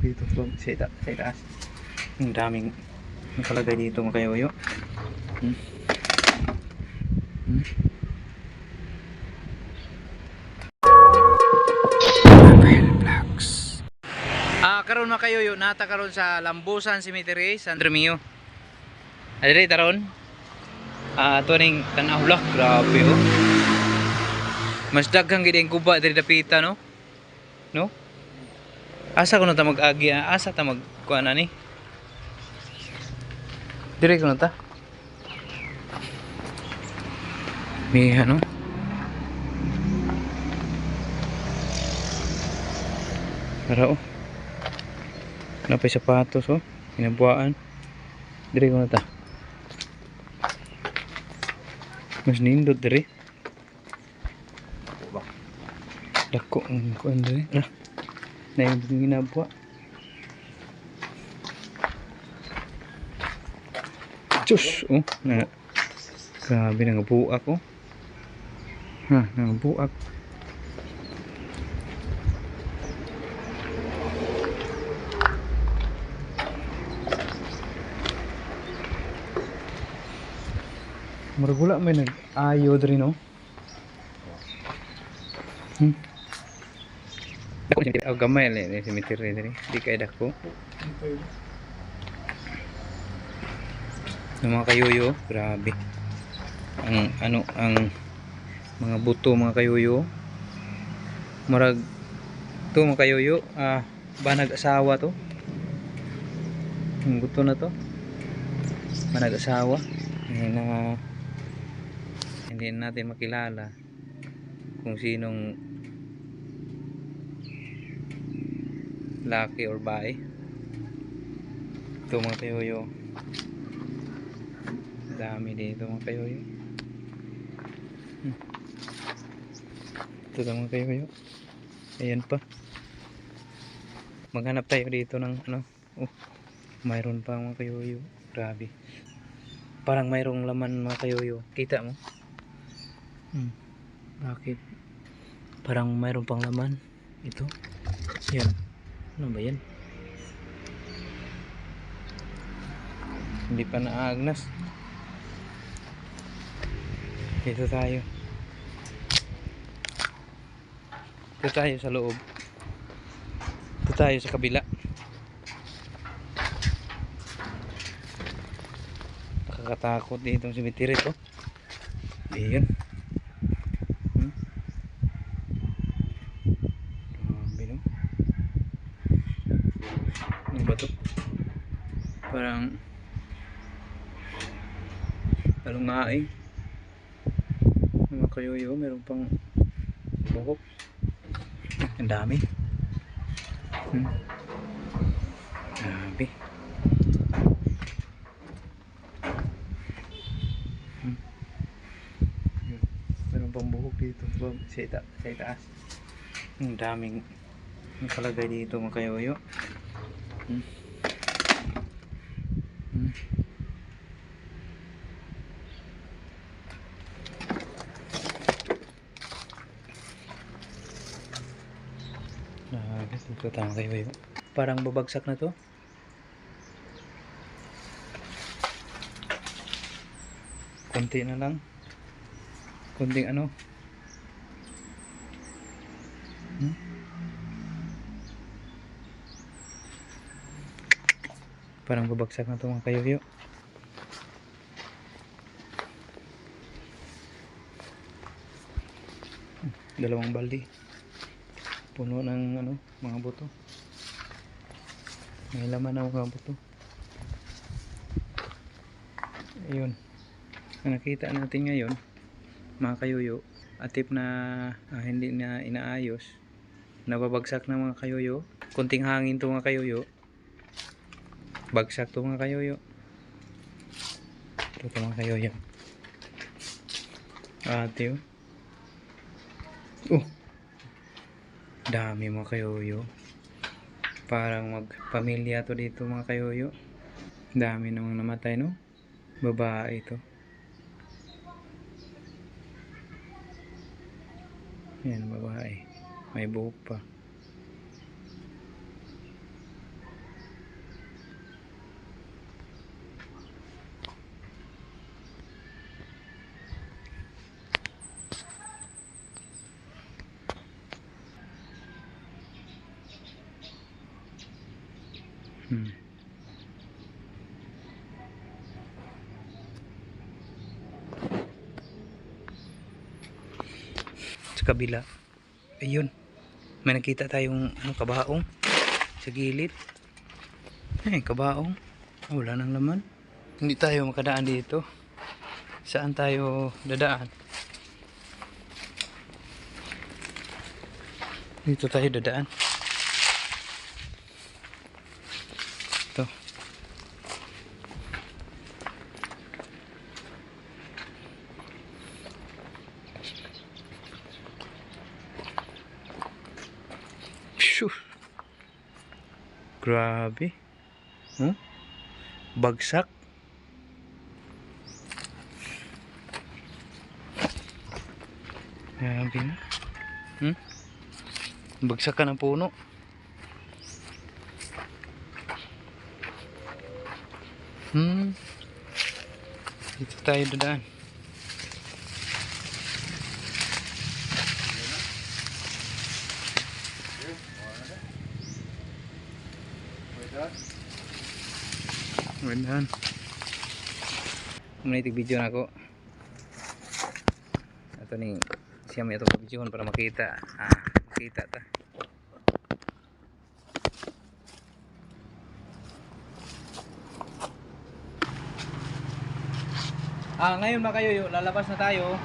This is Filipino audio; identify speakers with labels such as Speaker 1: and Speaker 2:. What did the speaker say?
Speaker 1: dito sa, sa, ita- sa itaas. Ang daming nakalagay dito mga kayoyo. Hmm. Hmm. Ah, karon mga kayoyo, nata karon sa Lambusan Cemetery, San Remio. Adre taron. Ah, ato ning tanaw lah, grabe oh. Mas daghang gid ang guba diri dapita no. No? Asa ko na ta mag-agi, ah? asa ta mag kuan ani? Dire ko na ta. May ano? Para oh. Napay sapatos oh. Hinabuan. Dire ko na ta. Mas nindot dire. Dako ang kuan dire. Ra. Na yung ginabuha. Diyos! Oh, na. Grabe, nangabuak oh. Ha, nangabuak. Maragula may nag-ayo diri no. Hmm. Dako si oh, gamay le ni cemetery diri. Di kay dako. Ng mga kayuyo, grabe. Ang ano ang mga buto mga kayuyo. Marag to mga kayuyo, ah banag asawa to. Ang buto na to. Banag asawa. Ayan na hindi natin makilala kung sinong laki or bae. Ito mga kayoyo. Dami dito mga kayoyo. Hmm. ito mga kayoyo. Ayan pa. Maghanap tayo dito ng ano. Oh, mayroon pa mga kayoyo. Grabe. Parang mayroong laman mga kayoyo. Kita mo? Hmm. bakit? Parang mayroong pang laman. Ito. Yan ano ba yan? Hindi pa naagnas dito tayo. Dito tayo sa loob. Dito tayo sa kabila. Nakakatakot dito ang cemetery to ayun hmm? grabe no ano ba to parang talungaing mga kayoyo meron pang buhok. Ang dami. Hmm. grabe. Hmm. Meron pang buhok dito. Sa, ita sa itaas. Ang daming nakalagay dito mga kayoyo. Hmm. Hmm. Grabe, dito tayo kayo. Parang babagsak na to. Konti na lang. Konting ano. Hmm? Parang babagsak na to mga kayo Dalawang baldi puno ng ano, mga buto. May laman na mga buto. Ayun. Ang nakita natin ngayon, mga kayuyo, atip na ah, hindi na inaayos. Nababagsak na mga kayuyo. Kunting hangin to mga kayuyo. Bagsak to mga kayuyo. Ito to mga kayuyo. Ate oh. Oh, dami mga kayoyo. Parang magpamilya to dito mga kayoyo. Dami namang namatay no? Babae ito yan babae. May buhok pa Hmm. Sa kabila. Ayun. May nakita tayong ano, kabaong sa gilid. Eh, kabaong. Wala nang laman. Hindi tayo makadaan dito. Saan tayo dadaan? Dito tayo dadaan. Phew. Grabe. Hmm? Bagsak. Grabe na. Hmm? Bagsak ka ng puno. Hmm. Dito tayo dadaan. Gandaan. Manitig video na ako. Ito ni siya may itong video para makita. Ah, makita ta. Ah, ngayon mga kayo, lalabas na tayo.